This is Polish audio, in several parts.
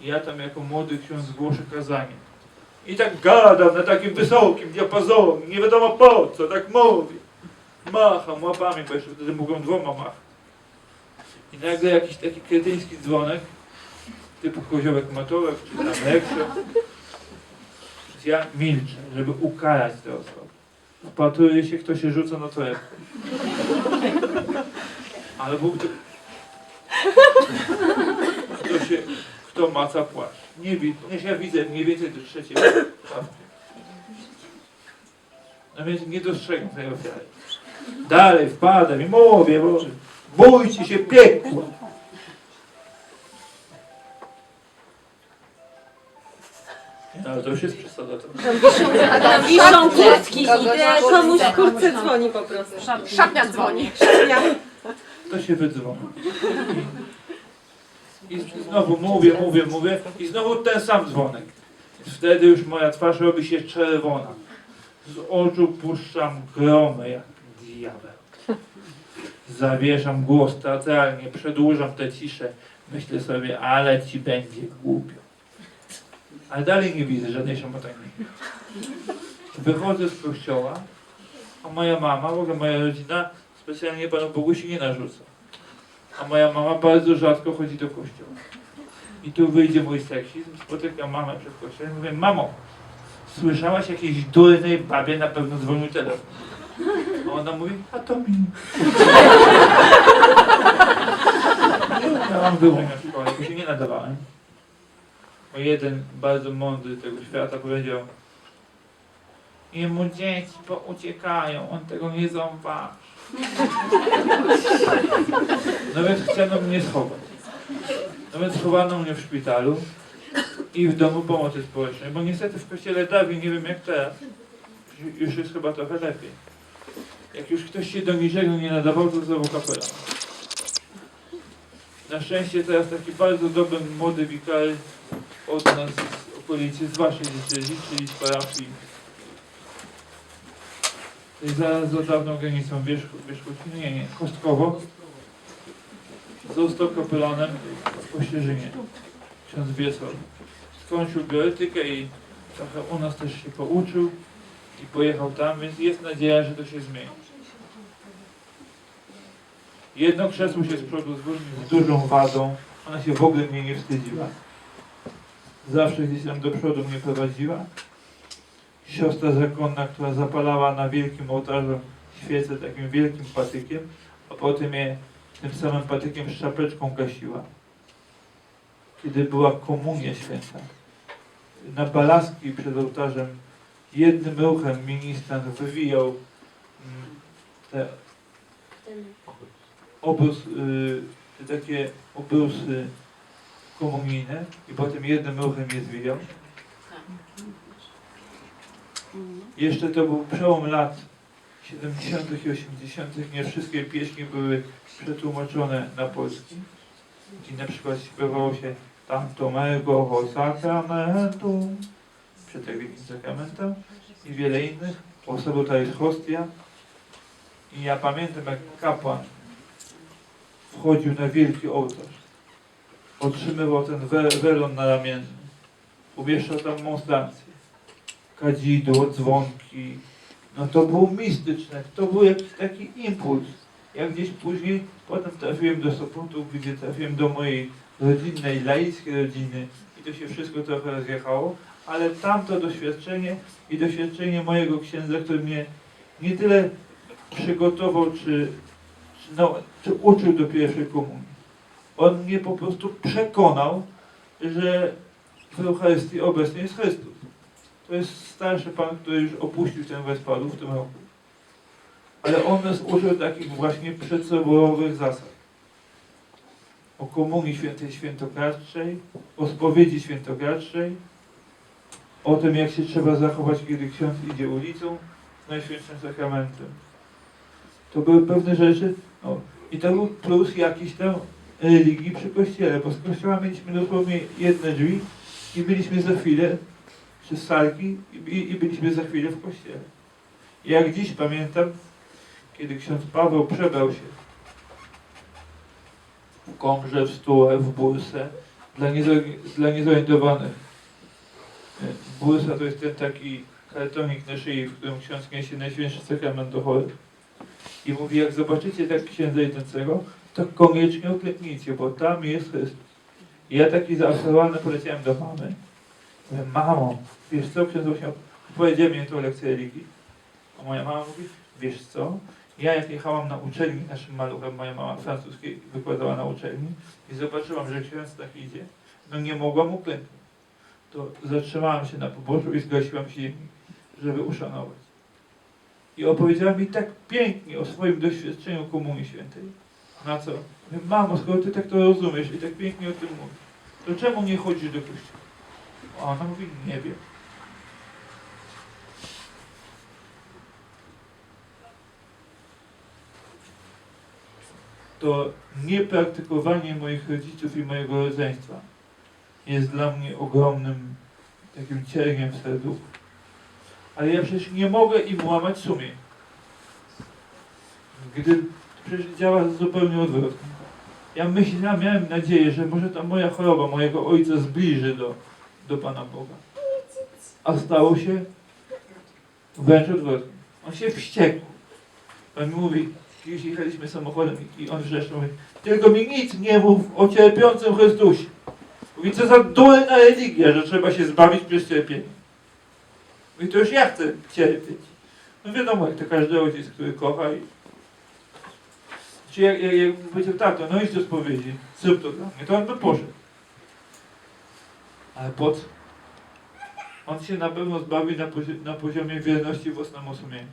ja tam jako młody ksiądz głoszę kazanie. I tak gadam na takim wysokim diapazonie, nie wiadomo po co, tak mówię. Macham łapami, bo jeszcze wtedy mogłem dwoma machać. I nagle jakiś taki kretyński dzwonek, typu koziołek matołek, czy tam. Więc ja milczę, żeby ukarać tę osobę. Wpatruję się, kto się rzuca na torebkę. Ale był to... Kto maca płaszcz. Nie widzę, ponieważ ja widzę mniej więcej do trzeciej ławki. No więc nie dostrzegam tej ofiary. Dalej wpadam i mówię, Boże, bójcie się piekła. Nie, ale to już jest przesada. To... Tam wiszą kurtki i kurtce. komuś w kurtce dzwoni po prostu. Szatnia dzwoni. To się wydzwoni. I, znowu mówię, mówię, mówię i znowu ten sam dzwonek. Wtedy już moja twarz robi się czerwona. Z oczu puszczam gromy jak diabeł. Zawieszam głos teatralnie, przedłużam tę ciszę. Myślę sobie, ale ci będzie głupio. Ale dalej nie widzę żadnej szamotani. Wychodzę z kościoła, a moja mama, w ogóle moja rodzina specjalnie Panu Bogu się nie narzuca. A moja mama bardzo rzadko chodzi do kościoła. I tu wyjdzie mój seksizm, spotykam mamę przed kościołem i mówię, mamo, słyszałaś jakiejś durnej babie, na pewno dzwonił telefon. A ona mówi, a to mi. Ja mam wyłom na szkole, bo się nie nadawałem. Bo jeden bardzo mądry tego świata powiedział, jemu dzieci pouciekają, on tego nie zauważy. Więc chciano mnie schować. Więc schowano mnie w szpitalu i w domu pomocy społecznej, bo niestety w kościele dawniej, nie wiem jak teraz, już jest chyba trochę lepiej. Jak już ktoś się do niczego nie nadawał, to znowu kapelan. Na szczęście teraz taki bardzo dobry młody wikary od nas z okolicy, z waszej diecezji, czyli z parafii zaraz za dawną granicą Wierzchu, Wierzchowciny, nie, nie, Kostkowo. Został kapelanem w Kościerzynie, ksiądz Wiesław. Skończył bioetykę i trochę u nas też się pouczył i pojechał tam, więc jest nadzieja, że to się zmieni. Jedno krzesło się z przodu z dużą wadą, ona się w ogóle mnie nie wstydziła. Zawsze gdzieś tam do przodu mnie prowadziła siostra zakonna, która zapalała na wielkim ołtarzu świecę takim wielkim patykiem, a potem je tym samym patykiem z gasiła. Kiedy była komunia święta, na balaski przed ołtarzem jednym ruchem ministrant wywijał mm, te obrus, y, te takie obrusy komunijne i potem jednym ruchem je zwijał. Jeszcze to był przełom lat 70. i 80. Nie wszystkie pieśni były przetłumaczone na polski. I na przykład śpiewało się Tanto mego ho sacramentum, Przetek Wielkim Sakramentem i wiele innych. Osobą ta jest hostia. I ja pamiętam jak kapłan wchodził na wielki ołtarz. Otrzymywał ten we- welon na ramieniu. Umieszczał tam monstrancję kadzidło, dzwonki. No to było mistyczne, to był jakiś taki impuls. Jak gdzieś później, potem trafiłem do Sopotu, gdzie trafiłem do mojej rodzinnej, laickiej rodziny i to się wszystko trochę rozjechało, ale tamto doświadczenie i doświadczenie mojego księdza, który mnie nie tyle przygotował, czy, czy, no, czy uczył do pierwszej komunii. On mnie po prostu przekonał, że w Eucharystii obecny jest Chrystus. To jest starszy pan, który już opuścił ten Westpalu w tym roku. Ale on nas uczył takich właśnie przedsoborowych zasad. O komunii świętej świętokradczej, o spowiedzi świętokradczej, o tym jak się trzeba zachować, kiedy ksiądz idzie ulicą z Najświętszym Sakramentem. To były pewne rzeczy, no, i to był plus jakiś tam religii przy kościele, bo z kościoła mieliśmy dosłownie jedne drzwi i byliśmy za chwilę czy z salki i, i, byliśmy za chwilę w kościele. Jak dziś pamiętam, kiedy ksiądz Paweł przebrał się w komrze, w stół, w bursę Dla, niezori- dla niezorientowanych. E, Bursa to jest ten taki kartonik na szyi, w którym ksiądz niesie Najświętszy Sakrament do chorych. I mówi, jak zobaczycie tak księdza idącego, to koniecznie uklęknijcie, bo tam jest Chrystus. I ja taki zaobserwowany poleciałem do mamy. Mamo, wiesz co, ksiądz właśnie opowiedział mi tą lekcję religii. A moja mama mówi, wiesz co, ja jak jechałam na uczelni naszym maluchem, moja mama francuskiej wykładała na uczelni i zobaczyłam, że ksiądz tak idzie, no nie mogłam uklęknąć. To zatrzymałam się na pobożu i zgasiłam silnik, żeby uszanować. I opowiedziała mi tak pięknie o swoim doświadczeniu Komunii Świętej. Na co? Mamo, skoro ty tak to rozumiesz i tak pięknie o tym mówisz, to czemu nie chodzisz do kościoła? A ona mówi, nie wiem. To niepraktykowanie moich rodziców i mojego rodzeństwa jest dla mnie ogromnym takim cieniem w serduchu. Ale ja przecież nie mogę im łamać sumień. Gdy przecież działa zupełnie odwrotnie. Ja myślałem, miałem nadzieję, że może ta moja choroba mojego ojca zbliży do, do Pana Boga. A stało się wręcz odwrotnie. On się wściekł. On mówi, kiedyś jechaliśmy samochodem i on wrzeszczał, mówi, tylko mi nic nie mów o cierpiącym Chrystusie. Mówi, co za durna religia, że trzeba się zbawić przez cierpienie. Mówi, to już ja chcę cierpieć. No wiadomo, jak to każdy ojciec, który kocha i... Czy jak, jak, jak powiedział, tato, no idź do spowiedzi, zrób to dla mnie, to on by poszedł. Ale po co? On się na pewno zbawi na, pozi- na poziomie wierności własnemu sumieniu.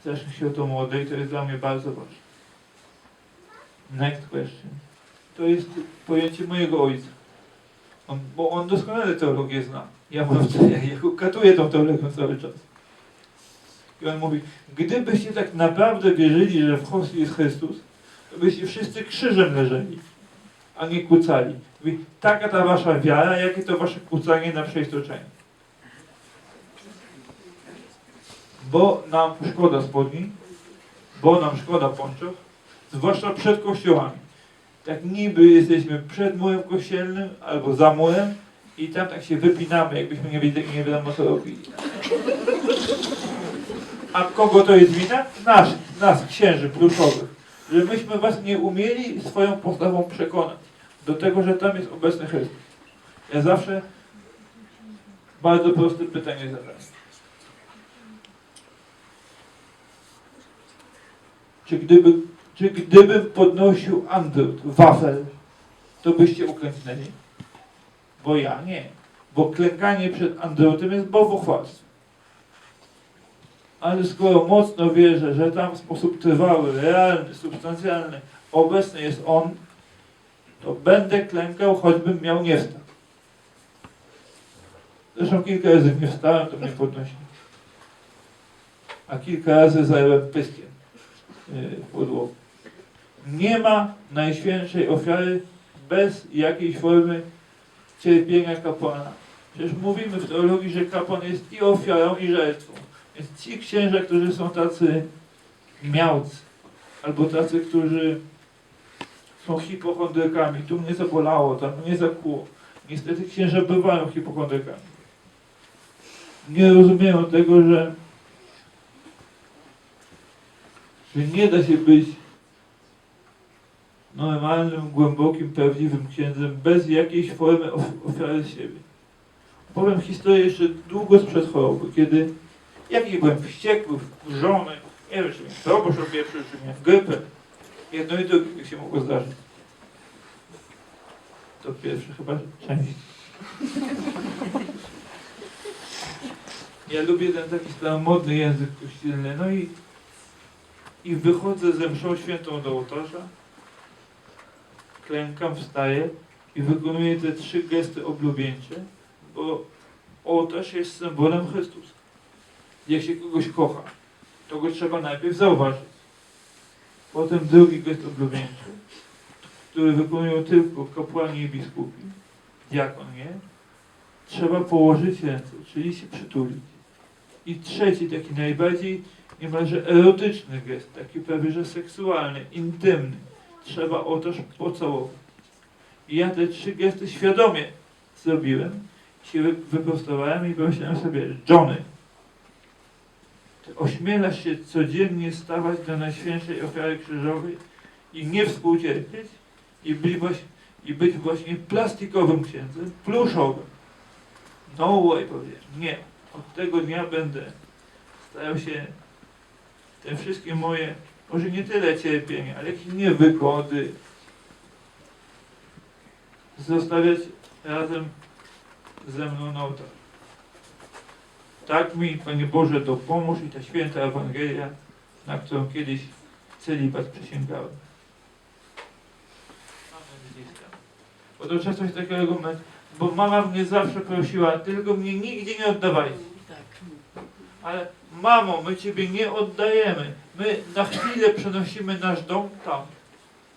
Strasznie się o to młode i to jest dla mnie bardzo ważne. Next question. To jest pojęcie mojego ojca. On, bo on doskonale teologię zna. Ja mówię, ja, katuję tą teologię cały czas. I on mówi, gdybyście tak naprawdę wierzyli, że w Hostii jest Chrystus, to byście wszyscy krzyżem leżeli, a nie kucali. Mówi, taka ta wasza wiara, jakie to wasze kucanie na przeistoczenie. Bo nam szkoda spodni, bo nam szkoda ponczów, zwłaszcza przed kościołami. Tak niby jesteśmy przed murem kościelnym albo za murem i tam tak się wypinamy, jakbyśmy nie wiedzieli, nie wiadomo co robili. A kogo to jest wina? Nasz, nas, księży pluszowych. Że myśmy was nie umieli swoją postawą przekonać do tego, że tam jest obecny Chrystus. Ja zawsze bardzo proste pytanie zadaję. Czy gdyby, czy gdybym podnosił andrut, wafel, to byście uklęknęli? Bo ja nie. Bo klękanie przed andrutem jest bałwochwalstwem. Ale skoro mocno wierzę, że tam w sposób trwały, realny, substancjalny obecny jest On, to będę klękał, choćbym miał nie wstać. Zresztą kilka razy nie wstałem, to mnie podnosi. A kilka razy zająłem pyskiem w podłogę. Nie ma najświętszej ofiary bez jakiejś formy cierpienia kapłana. Przecież mówimy w teologii, że kapłan jest i ofiarą, i żertwą. Więc ci księża, którzy są tacy miałcy, albo tacy, którzy są hipochondrykami, tu mnie zabolało, tam mnie zakłuło. Niestety księża bywają hipochondrykami. Nie rozumieją tego, że, że nie da się być normalnym, głębokim, prawdziwym księdzem bez jakiejś formy of ofiary siebie. Powiem historię jeszcze długo sprzed choroby, kiedy jakiś byłem wściekły, wkurzony, nie wiem, czy mnie proboszcz opieprzył, czy mnie w grypę. Jedno i drugie się mogło zdarzyć. To pierwsze chyba część. Ja lubię ten taki staromodny język kościelny. No i, i wychodzę ze mszą świętą do ołtarza, klękam, wstaję i wykonuję te trzy gesty oblubieńcze, bo ołtarz jest symbolem Chrystusa. Się kogoś kocha, to go trzeba najpierw zauważyć. Potem drugi gest oblubieńczy, który wykonują tylko kapłani i biskupi, diakon nie, trzeba położyć ręce, czyli się przytulić. I trzeci, taki najbardziej niemalże erotyczny gest, taki prawie że seksualny, intymny, trzeba otoż pocałować. I ja te trzy gesty świadomie zrobiłem, się wy- wyprostowałem i pomyślałem sobie, Johnny, ty ośmielasz się codziennie stawać do Najświętszej Ofiary Krzyżowej i nie współcierpieć i być właśnie, i być właśnie plastikowym księdzem, pluszowym. No way, powiedziałem, nie. Od tego dnia będę starał się te wszystkie moje, może nie tyle cierpienia, ale jakieś niewygody zostawiać razem ze mną na ołtarzu. Tak mi, Panie Boże, dopomóż i ta święta Ewangelia, na którą kiedyś celibat przysięgałem. Bo to często jest taki argument, bo mama mnie zawsze prosiła, tylko mnie nigdzie nie oddawajcie. Ale mamo, my Ciebie nie oddajemy. My na chwilę przenosimy nasz dom tam.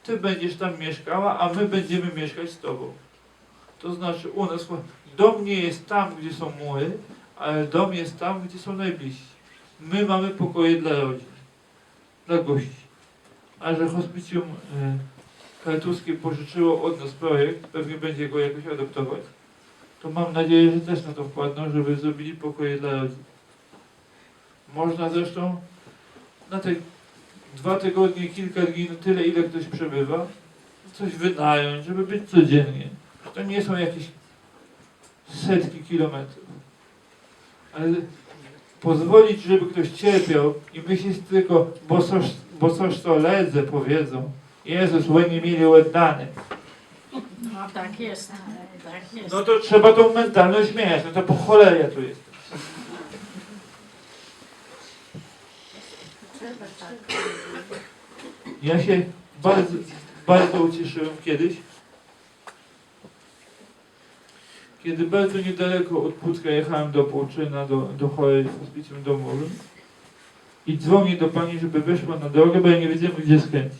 Ty będziesz tam mieszkała, a my będziemy mieszkać z Tobą. To znaczy u nas dom nie jest tam, gdzie są mury, ale dom jest tam, gdzie są najbliżsi. My mamy pokoje dla rodzin, dla gości. A że hospicjum y, kartuskie pożyczyło od nas projekt, pewnie będzie go jakoś adoptować, to mam nadzieję, że też na to wkładną, żeby zrobili pokoje dla rodzin. Można zresztą na te dwa tygodnie, kilka dni, no tyle ile ktoś przebywa, coś wynająć, żeby być codziennie. To nie są jakieś setki kilometrów. Ale pozwolić, żeby ktoś cierpiał i myśleć tylko, bo coś, bo coś to ledze powiedzą. Jezus, łenie mieli łedany. No tak jest, tak jest. No to trzeba tą mentalność zmieniać. No to po cholerę ja tu jestem. Ja się bardzo, bardzo ucieszyłem kiedyś, kiedy bardzo niedaleko od Pucka jechałem do Płoczyna, do, do chorej w hospicjum domowym i dzwonię do pani, żeby wyszła na drogę, bo ja nie wiedziałem, gdzie skręcić.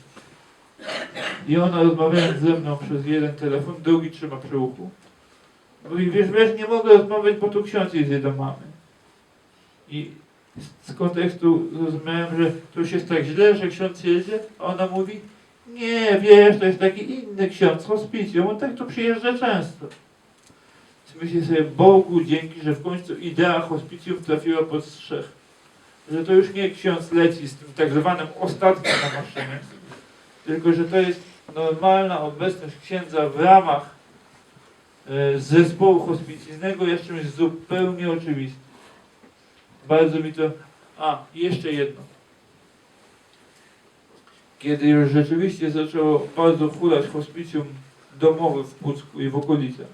I ona rozmawiając ze mną przez jeden telefon, drugi trzyma przy uchu. Mówi, wiesz, wiesz, nie mogę rozmawiać, bo tu ksiądz jedzie do mamy. I z z kontekstu zrozumiałem, że to już jest tak źle, że ksiądz jedzie, a ona mówi, nie, wiesz, to jest taki inny ksiądz z hospicjum, on tak tu przyjeżdża często. Myślę sobie, Bogu dzięki, że w końcu idea hospicjum trafiła pod strzech. Że to już nie ksiądz leci z tym tak zwanym ostatkiem na maszynie, tylko że to jest normalna obecność księdza w ramach e, zespołu hospicyjnego jest czymś zupełnie oczywistym. Bardzo mi to... A, jeszcze jedno. Kiedy już rzeczywiście zaczęło bardzo hulać hospicjum domowe w Pucku i w okolicach,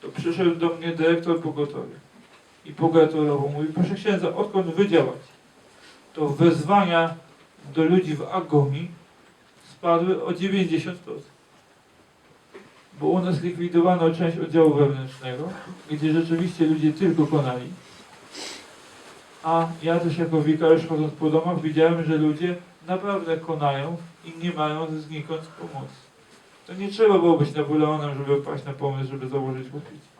to przyszedł do mnie dyrektor pogotowia i pogratulował. Mówi, proszę księdza, odkąd wy działacie? To wezwania do ludzi w agonii spadły o 90%. Bo u nas likwidowano część oddziału wewnętrznego, gdzie rzeczywiście ludzie tylko konali. A ja też jako wikariusz chodząc po domach widziałem, że ludzie naprawdę konają i nie mają znikąd pomocy. To nie trzeba było być Napoleonem, żeby wpaść na pomysł, żeby założyć hospicjum.